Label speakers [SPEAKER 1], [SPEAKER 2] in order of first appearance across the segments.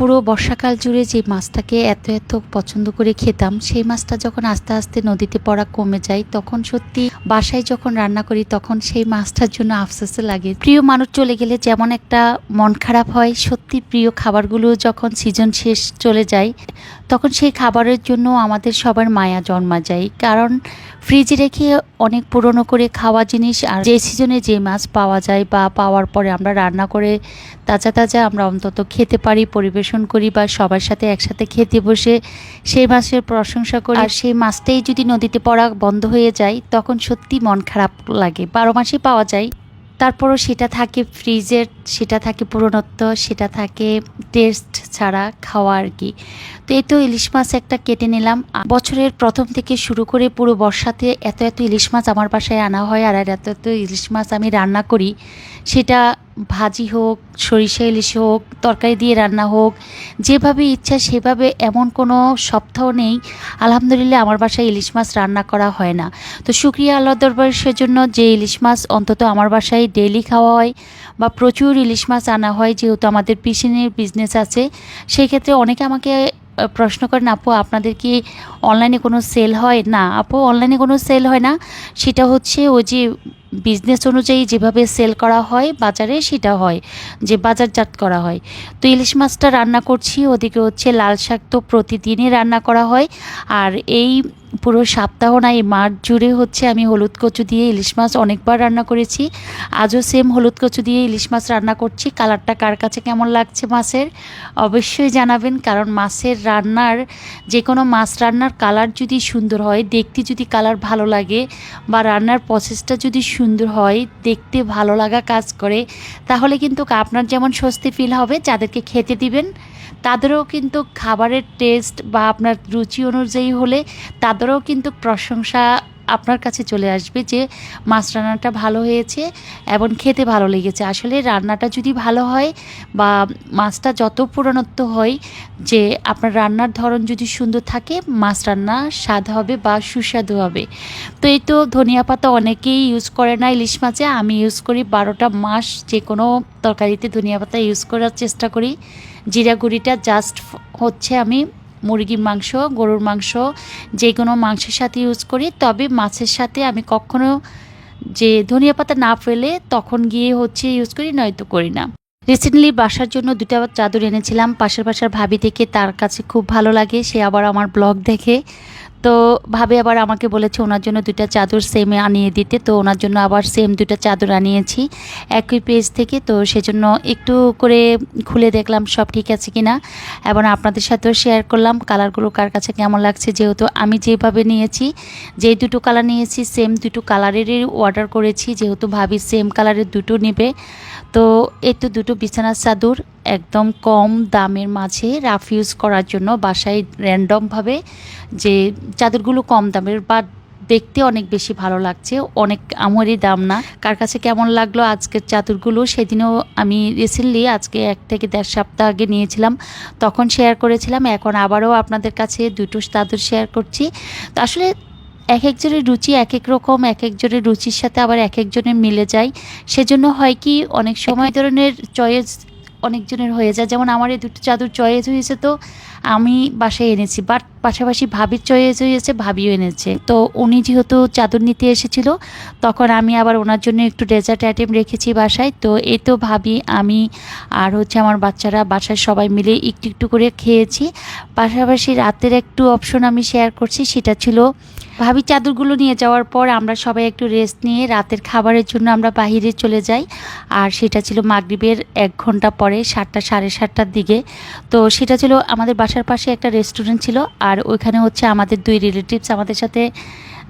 [SPEAKER 1] পুরো বর্ষাকাল জুড়ে যে মাছটাকে এত এত পছন্দ করে খেতাম, সেই মাছটা যখন আস্তে আস্তে নদীতে পড়া কমে যায়, তখন সত্যি বাসায় যখন রান্না করি, তখন সেই মাছটার জন্য আফসোস লাগে। প্রিয় মানুষ চলে গেলে যেমন একটা মন খারাপ হয়, সত্যি প্রিয় খাবারগুলো যখন সিজন শেষ চলে যায় তখন সেই খাবারের জন্য আমাদের সবার মায়া জন্মা যায়। কারণ ফ্রিজে রেখে অনেক পুরনো করে খাওয়া জিনিস আর যে সিজনে যে মাছ পাওয়া যায় বা পাওয়ার পরে আমরা রান্না করে তাজা তাজা আমরা অন্তত খেতে পারি, পরিবেশন করি বা সবার সাথে একসাথে খেতে বসে সেই মাছের প্রশংসা করি। আর সেই মাছটাই যদি নদীতে পড়া বন্ধ হয়ে যায়, তখন সত্যি মন খারাপ লাগে। বারো মাসে পাওয়া যায়। তারপরও সেটা থাকে ফ্রিজের, সেটা থাকে পুরনত্ব সেটা থাকে টেস্ট ছাড়া খাওয়া আর কি। তো এই তো ইলিশ মাছ একটা কেটে নিলাম। বছরের প্রথম থেকে শুরু করে পুরো বর্ষাতে এত এত ইলিশ মাছ আমার বাসায় আনা হয় আর এত এত ইলিশ মাছ আমি রান্না করি সেটা ভাজি হোক, সরিষা ইলিশ হোক, তরকারি দিয়ে রান্না হোক, যেভাবে ইচ্ছা সেভাবে এমন কোনো সপ্তাহ নেই। আলহামদুলিল্লাহ আমার বাসায় ইলিশ মাছ রান্না করা হয় না। তো শুক্রিয়া আল্লাহ দরবার সেজন্য যে ইলিশ মাছ অন্তত আমার বাসায় ডেইলি খাওয়া হয় বা প্রচুর ইলিশ মাছ আনা হয়, যেহেতু আমাদের পিসিনের বিজনেস আছে সেই ক্ষেত্রে অনেকে আমাকে প্রশ্ন করেন, আপু, আপনাদের কি অনলাইনে কোনো সেল হয়? না, আপু অনলাইনে কোনো সেল হয় না। সেটা হচ্ছে ওই যে বিজনেস অনুযায়ী যেভাবে সেল করা হয়, বাজারে সেটা হয়, যে বাজারজাত করা হয়। তো ইলিশ মাছটা রান্না করছি, ওদিকে হচ্ছে লাল শাক তো প্রতিদিনই রান্না করা হয়। আর এই পুরো সপ্তাহ না, এই মাঠ জুড়ে হচ্ছে আমি হলুদ কচু দিয়ে ইলিশ মাছ অনেকবার রান্না করেছি। আজও সেম হলুদ কচু দিয়ে ইলিশ মাছ রান্না করছি। কালারটা কার কাছে কেমন লাগছে মাছের, অবশ্যই জানাবেন। কারণ মাছের রান্নার যে কোনো মাছ রান্নার কালার যদি সুন্দর হয়, দেখতে যদি কালার ভালো লাগে বা রান্নার প্রসেসটা যদি সুন্দর হয়, দেখতে ভালো লাগা কাজ করে, তাহলে কিন্তু আপনার যেমন স্বস্তি ফিল হবে, যাদেরকে খেতে দিবেন, তাদেরও কিন্তু খাবারের টেস্ট বা আপনার রুচি অনুযায়ী হলে তাদেরও কিন্তু প্রশংসা আপনার কাছে চলে আসবে যে মাছ রান্নাটা ভালো হয়েছে এবং খেতে ভালো লেগেছে। আসলে রান্নাটা যদি ভালো হয় বা মাছটা যত পুরানত্ব হয় যে আপনার রান্নার ধরন যদি সুন্দর থাকে, মাছ রান্না স্বাদ হবে বা সুস্বাদু হবে। তো এই তো ধনিয়া পাতা অনেকেই ইউজ করে না ইলিশ মাছে। আমি ইউজ করি বারোটা মাস যে কোনো তরকারিতে ধনিয়া পাতা ইউজ করার চেষ্টা করি। জিরা গুঁড়িটা জাস্ট হচ্ছে আমি মুরগির মাংস, গরুর মাংস যে কোনো মাংসের সাথে ইউজ করি। তবে মাছের সাথে আমি কখনো যে ধনিয়া পাতা না ফেলে তখন গিয়ে হচ্ছে ইউজ করি, নয়তো করি না। রিসেন্টলি বাসার জন্য দুটা চাদর এনেছিলাম। পাশের বাসার ভাবি থেকে তার কাছে খুব ভালো লাগে। সে আবার আমার ব্লগ দেখে। তো ভাবে আবার আমাকে বলেছে, ওনার জন্য দুটা চাদর সেমে আনিয়ে দিতে। তো ওনার জন্য আবার সেম দুটা চাদর আনিয়েছি একই পেজ থেকে। তো সেজন্য একটু করে খুলে দেখলাম সব ঠিক আছে কিনা। এবং আপনাদের সাথেও শেয়ার করলাম কালারগুলো কার কাছে কেমন লাগছে। যেহেতু আমি যেভাবে নিয়েছি যেই দুটো কালার নিয়েছি সেম দুটো কালারেরই অর্ডার করেছি। যেহেতু ভাবি সেম কালারের দুটো নেবে। তো এই তো দুটো বিছানার চাদর। একদম কম দামের মাঝে রাফ ইউজ করার জন্য বাসায় র্যান্ডমভাবে যে চাদরগুলো কম দামের, বা দেখতে অনেক বেশি ভালো লাগছে, অনেক আমারই দাম না। কার কাছে কেমন লাগল আজকের চাদরগুলো সেদিনও আমি রিসেন্টলি আজকে এক থেকে দেড় সপ্তাহ আগে নিয়েছিলাম, তখন শেয়ার করেছিলাম, এখন আবারও আপনাদের কাছে দুটো চাদর শেয়ার করছি। তো আসলে এক একজনের রুচি এক এক রকম, এক একজনের রুচির সাথে আবার এক একজনের মিলে যায়। সেজন্য হয় কি, অনেক সময় ধরনের চয়েস অনেকজনের হয়ে যায়। যেমন আমার এই দুটো চাদর চয়েস হয়েছে তো, আমি বাসায় এনেছি। বাট পাশাপাশি ভাবির চয়েস হয়েছে, ভাবিও এনেছে। তো উনি যেহেতু চাদর নিতে এসেছিল, তখন আমি আবার ওনার জন্য একটু ডেজার্ট আইটেম রেখেছি বাসায়। তো এই তো ভাবি, আমি আর হচ্ছে আমার বাচ্চারা বাসায় সবাই মিলে একটু একটু করে খেয়েছি। পাশাপাশি রাতের একটু অপশন আমি শেয়ার করছি, সেটা ছিল ভাবি চাদরগুলো নিয়ে যাওয়ার পর আমরা সবাই একটু রেস্ট নিয়ে রাতের খাবারের জন্য আমরা বাহিরে চলে যাই। আর সেটা ছিল মাগরীবের এক ঘণ্টা পরে সাতটা, সাড়ে সাতটার দিকে। তো সেটা ছিল আমাদের বাসার পাশে একটা রেস্টুরেন্ট ছিল। আর ওইখানে হচ্ছে আমাদের দুই রিলেটিভস আমাদের সাথে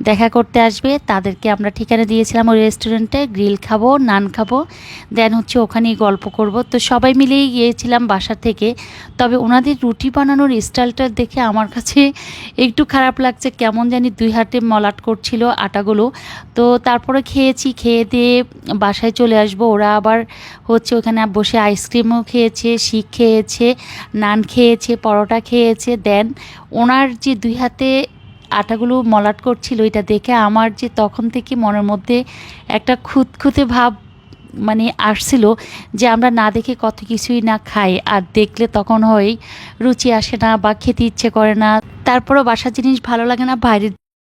[SPEAKER 1] দেখা করতে আসবে। তাদেরকে আমরা ঠিকানা দিয়েছিলাম ওই রেস্টুরেন্টে গ্রিল খাব, নান খাব। দেন হচ্ছে ওখানেই গল্প করব। তো সবাই মিলেই গিয়েছিলাম বাসা থেকে। তবে ওনাদের রুটি বানানোর স্টাইলটা দেখে আমার কাছে একটু খারাপ লাগছে। কেমন জানি দুই হাতে মলাট করছিল আটাগুলো। তো তারপরে খেয়েছি। খেয়ে দিয়ে বাসায় চলে আসব। ওরা আবার হচ্ছে ওখানে বসে আইসক্রিমও খেয়েছে, শিক খেয়েছে, নান খেয়েছে, পরোটা খেয়েছে। দেন ওনার যে দুই হাতে আটাগুলো মলাট করছিল এটা দেখে আমার যে তখন থেকে মনের মধ্যে একটা খুঁতখুঁতে ভাব মানে আসছিল যে আমরা না দেখে কত কিছুই না খাই। আর দেখলে তখন হয়, রুচি আসে না বা খেতে ইচ্ছে করে না। তারপরও বাসার জিনিস ভালো লাগে না বাইরের